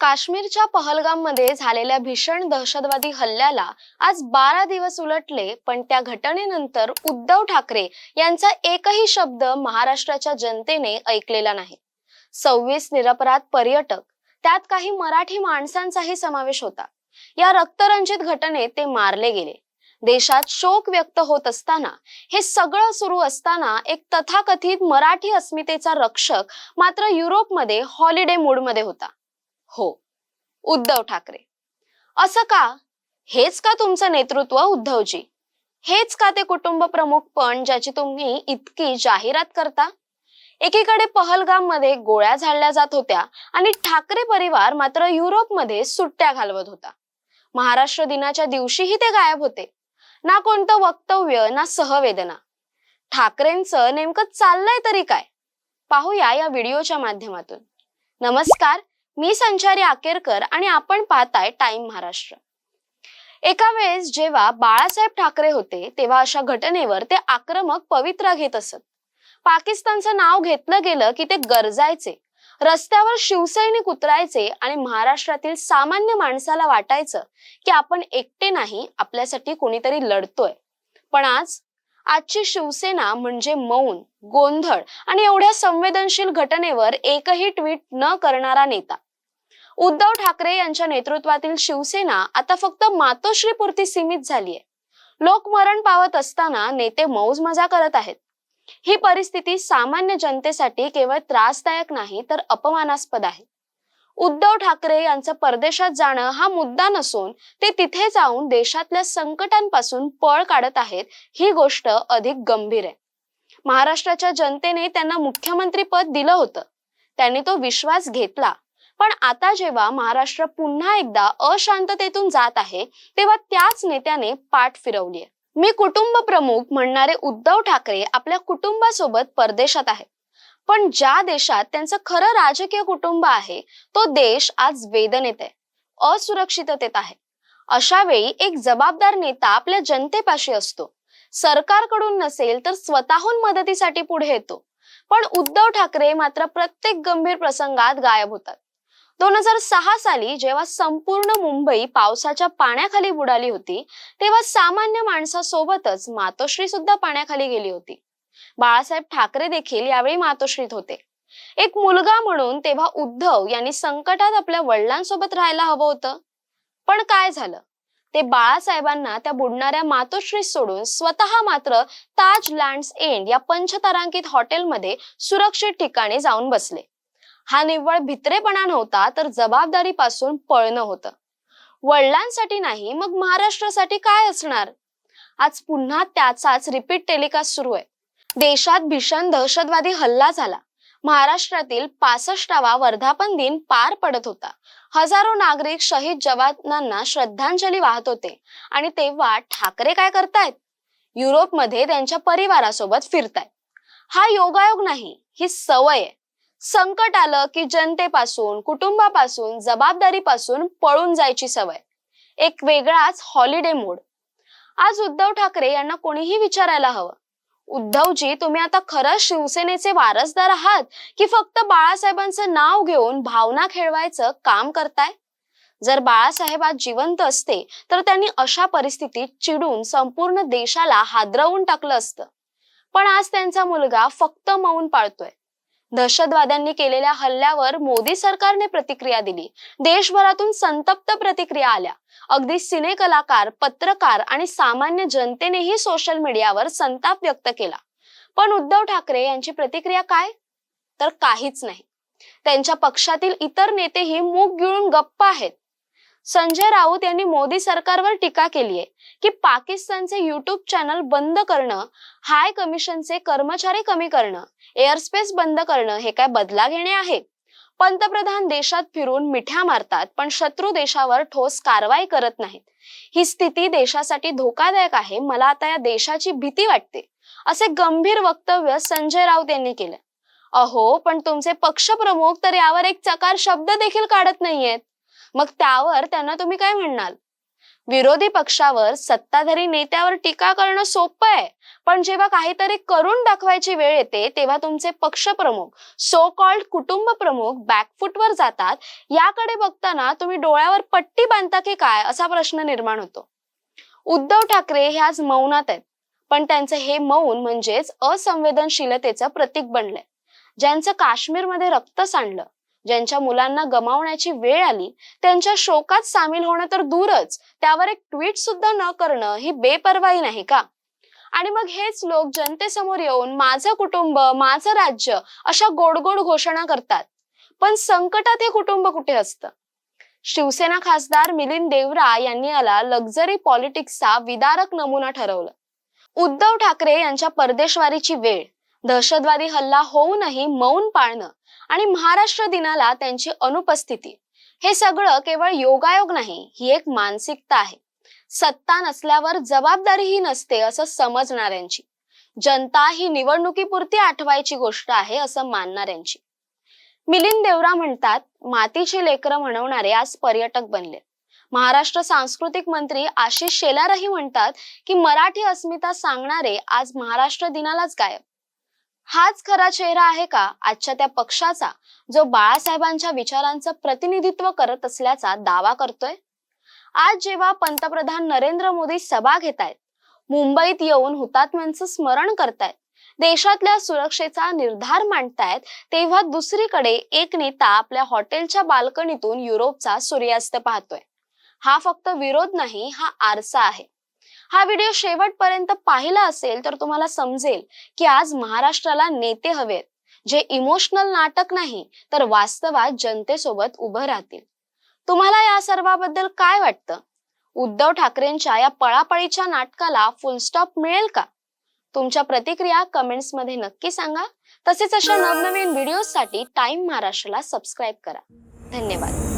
काश्मीरच्या पहलगाममध्ये झालेल्या भीषण दहशतवादी हल्ल्याला आज बारा दिवस उलटले पण त्या घटनेनंतर उद्धव ठाकरे यांचा एकही शब्द महाराष्ट्राच्या जनतेने ऐकलेला नाही. सव्वीस निरपराध पर्यटक त्यात काही मराठी माणसांचाही समावेश होता. या रक्तरंजित घटनेत ते मारले गेले. देशात शोक व्यक्त होत असताना हे सगळं सुरू असताना एक तथाकथित मराठी अस्मितेचा रक्षक मात्र युरोपमध्ये हॉलिडे मूडमध्ये होता. हो. उद्धव ठाकरे. असं का? हेच का तुमचं नेतृत्व उद्धवजी? हेच का ते कुटुंब प्रमुख पण ज्याची तुम्ही इतकी जाहिरात करता? एकीकडे पहलगाममध्ये गोळ्या झाडल्या जात होत्या आणि ठाकरे परिवार मात्र युरोपमध्ये सुट्ट्या घालवत होता. महाराष्ट्र दिनाच्या दिवशीही ते गायब होते. ना कोणतं वक्तव्य ना सहवेदना. ठाकरेंचं नेमकं चाललंय तरी काय? पाहूया या व्हिडिओच्या माध्यमातून. नमस्कार मी संचारी आकेरकर आणि आपण पाहताय टाइम महाराष्ट्र. एका वेळेस जेव्हा बाळासाहेब ठाकरे होते तेव्हा अशा घटनेवर ते आक्रमक पवित्रा घेत असत. पाकिस्तानचं नाव घेतलं गेलं की ते गरजायचे रस्त्यावर शिवसैनिक उतरायचे आणि महाराष्ट्रातील सामान्य माणसाला वाटायचं की आपण एकटे नाही आपल्यासाठी कोणीतरी लढतोय. पण आज आजची शिवसेना म्हणजे मौन गोंधळ आणि एवढ्या संवेदनशील घटनेवर एकही ट्विट न करणारा नेता उद्धव ठाकरे यांच्या नेतृत्वातील शिवसेना आता फक्त मातोश्रीपुरती सीमित झालीय. लोक मरण पावत असताना नेते मौज मजा करत आहेत. ही परिस्थिती सामान्य जनतेसाठी केवळ त्रासदायक नाही तर अपमानास्पद आहे. उद्धव ठाकरे यांचं परदेशात जाणं हा मुद्दा नसून ते तिथे जाऊन देशातल्या संकटांपासून पळ काढत आहेत ही गोष्ट अधिक गंभीर आहे. महाराष्ट्राच्या जनतेने त्यांना मुख्यमंत्री पद दिलं होतं. त्यांनी तो विश्वास घेतला. पण आता जेव्हा महाराष्ट्र पुन्हा एकदा अशांततेतून जात आहे तेव्हा त्याच नेत्याने पाठ फिरवली मी कुटुंब प्रमुख म्हणणारे उद्धव ठाकरे आपल्या कुटुंबासोबत परदेशात आहेत. पण ज्या देशात त्यांचं खरं राजकीय कुटुंब आहे तो देश आज वेदनेत आहे. असुरक्षिततेत आहे. अशा वेळी एक जबाबदार नेता आपल्या जनतेपाशी असतो. सरकारकडून नसेल तर स्वतःहून मदतीसाठी पुढे येतो. पण उद्धव ठाकरे मात्र प्रत्येक गंभीर प्रसंगात गायब होतात. दोन हजार सहा साली जेव्हा संपूर्ण मुंबई पावसाच्या पाण्याखाली बुडाली होती तेव्हा सामान्य माणसासोबतच मातोश्री सुद्धा पाण्याखाली गेली होती. बाळासाहेब ठाकरे देखील यावेळी मातोश्रीत होते. एक मुलगा म्हणून तेव्हा उद्धव यांनी संकटात आपल्या वडिलांसोबत राहायला हवं होतं. पण काय झालं? ते बाळासाहेबांना त्या बुडणाऱ्या मातोश्री सोडून स्वतः मात्र ताज लँड्स एंड या पंचतारांकित हॉटेलमध्ये सुरक्षित ठिकाणी जाऊन बसले. हा निव्वळ भित्रेपणा नव्हता तर जबाबदारीपासून पळणं होतं. वडिलांसाठी नाही मग महाराष्ट्रासाठी काय असणार? आज पुन्हा त्याचाच रिपीट टेलिकास्ट सुरू आहे. देशात भीषण दहशतवादी हल्ला झाला. महाराष्ट्रातील पासष्टावा वर्धापन दिन पार पडत होता. हजारो नागरिक शहीद जवानांना श्रद्धांजली वाहत होते. आणि तेव्हा ठाकरे काय करतायत? युरोपमध्ये त्यांच्या परिवारासोबत फिरतायत. हा योगायोग नाही ही सवय आहे. संकट आलं की जनतेपासून कुटुंबापासून जबाबदारीपासून पळून जायची सवय. एक वेगळाच हॉलिडे मूड आज उद्धव ठाकरे यांना कोणीही विचारायला हवं. उद्धवजी तुम्ही आता खरंच शिवसेनेचे वारसदार आहात की फक्त बाळासाहेबांचं नाव घेऊन भावना खेळवायचं काम करताय? जर बाळासाहेब आज जिवंत असते तर त्यांनी अशा परिस्थितीत चिडून संपूर्ण देशाला हादरवून टाकलं असतं. पण आज त्यांचा मुलगा फक्त मौन पाळतोय. दहशतवाद्यांनी केलेल्या हल्ल्यावर मोदी सरकारने प्रतिक्रिया दिली. देशभरातून संतप्त प्रतिक्रिया आल्या. अगदी सिने कलाकार पत्रकार आणि सामान्य जनतेनेही सोशल मीडियावर संताप व्यक्त केला. पण उद्धव ठाकरे यांची प्रतिक्रिया काय? तर काहीच नाही. त्यांच्या पक्षातील इतर नेतेही मूग गिळून गप्प आहेत. संजय राऊत यांनी मोदी सरकारवर टीका केली आहे की पाकिस्तानचे युट्यूब चॅनल बंद करणं हाय कमिशनचे कर्मचारी कमी करणं एअरस्पेस बंद करणं हे काय बदला घेणे आहे? पंतप्रधान देशात फिरून मिठ्या मारतात पण शत्रू देशावर ठोस कारवाई करत नाहीत. ही स्थिती देशासाठी धोकादायक आहे मला आता या देशाची भीती वाटते असे गंभीर वक्तव्य संजय राऊत यांनी केलं. अहो पण तुमचे पक्षप्रमुख तर यावर एक चकार शब्द देखील काढत नाहीयेत. मग त्यावर त्यांना तुम्ही काय म्हणणार? विरोधी पक्षावर सत्ताधारी नेत्यावर टीका करणं सोपं आहे. पण जेव्हा काहीतरी करून दाखवायची वेळ येते तेव्हा तुमचे पक्षप्रमुख सो कॉल्ड कुटुंब प्रमुख बॅकफुटवर जातात. याकडे बघताना तुम्ही डोळ्यावर पट्टी बांधता की काय? असा प्रश्न निर्माण होतो. उद्धव ठाकरे हे आज मौनात आहेत. पण त्यांचं हे मौन म्हणजेच असंवेदनशीलतेचं प्रतीक बनलंय. ज्यांचं काश्मीरमध्ये रक्त सांडलं ज्यांच्या मुलांना गमावण्याची वेळ आली त्यांच्या शोकात सामील होणं तर दूरच. त्यावर एक ट्विट सुद्धा न करणं ही बेपर्वाई नाही का? आणि मग हेच लोक जनतेसमोर येऊन माझं कुटुंब माझं राज्य अशा गोडगोड घोषणा करतात. पण संकटात हे कुटुंब कुठे असतं? शिवसेना खासदार मिलिंद देवरा यांनी याला लक्झरी पॉलिटिक्सचा विदारक नमुना ठरवलं. उद्धव ठाकरे यांच्या परदेशवारीची वेळ दहशतवादी हल्ला होऊनही मौन पाळणं आणि महाराष्ट्र दिनाला त्यांची अनुपस्थिती. हे सगळं केवळ योगायोग नाही ही एक मानसिकता आहे. सत्ता नसल्यावर जबाबदारीही नसते असं समजणाऱ्यांची. जनता ही निवडणुकीपुरती आठवायची गोष्ट आहे असं मानणाऱ्यांची. मिलिंद देवरा म्हणतात मातीची लेकरं म्हणवणारे आज पर्यटक बनले. महाराष्ट्र सांस्कृतिक मंत्री आशिष शेलारही म्हणतात की मराठी अस्मिता सांगणारे आज महाराष्ट्र दिनालाच गायब. हाच खरा चेहरा आहे का? आजच्या त्या पक्षाचा जो बाळासाहेबांच्या विचारांचं प्रतिनिधित्व करत असल्याचा दावा करतोय? आज जेव्हा पंतप्रधान नरेंद्र मोदी सभा घेत आहेत मुंबईत येऊन हुतात्म्यांचं स्मरण करतायत देशातल्या सुरक्षेचा निर्धार मांडतायत तेव्हा दुसरीकडे एक नेता आपल्या हॉटेलच्या बाल्कनीतून युरोपचा सूर्यास्त पाहतोय. हा फक्त विरोध नाही हा आरसा आहे. हा व्हिडिओ शेवटपर्यंत पाहिला असेल तर तुम्हाला समजेल की आज महाराष्ट्राला नेते हवेत. जे इमोशनल नाटक नाही तर वास्तवात जनतेसोबत उभं राहतील. तुम्हाला या सर्वाबद्दल काय वाटतं? उद्धव ठाकरेंच्या या पळापळीच्या नाटकाला फुलस्टॉप मिळेल का? तुमच्या प्रतिक्रिया कमेंट्समध्ये नक्की सांगा. तसेच अशा नवनवीन व्हिडिओसाठी टाइम महाराष्ट्राला सबस्क्राईब करा. धन्यवाद.